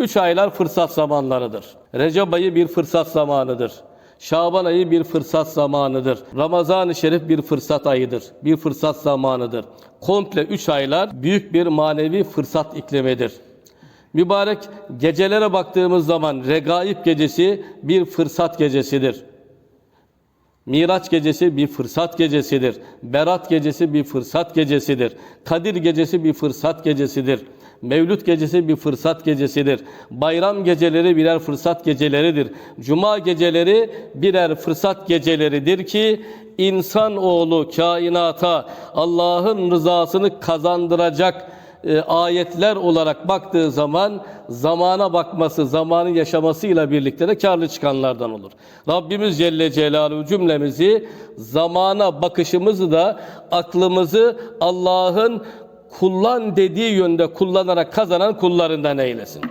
Üç aylar fırsat zamanlarıdır. Recep ayı bir fırsat zamanıdır. Şaban ayı bir fırsat zamanıdır. Ramazan-ı Şerif bir fırsat ayıdır. Bir fırsat zamanıdır. Komple üç aylar büyük bir manevi fırsat iklimidir. Mübarek gecelere baktığımız zaman Regaib gecesi bir fırsat gecesidir. Miraç gecesi bir fırsat gecesidir. Berat gecesi bir fırsat gecesidir. Kadir gecesi bir fırsat gecesidir. Mevlüt gecesi bir fırsat gecesidir. Bayram geceleri birer fırsat geceleridir. Cuma geceleri birer fırsat geceleridir ki insan oğlu kainata Allah'ın rızasını kazandıracak e, ayetler olarak baktığı zaman zamana bakması, zamanı yaşamasıyla birlikte de karlı çıkanlardan olur. Rabbimiz Celle Celaluhu cümlemizi zamana bakışımızı da aklımızı Allah'ın kullan dediği yönde kullanarak kazanan kullarından eylesin.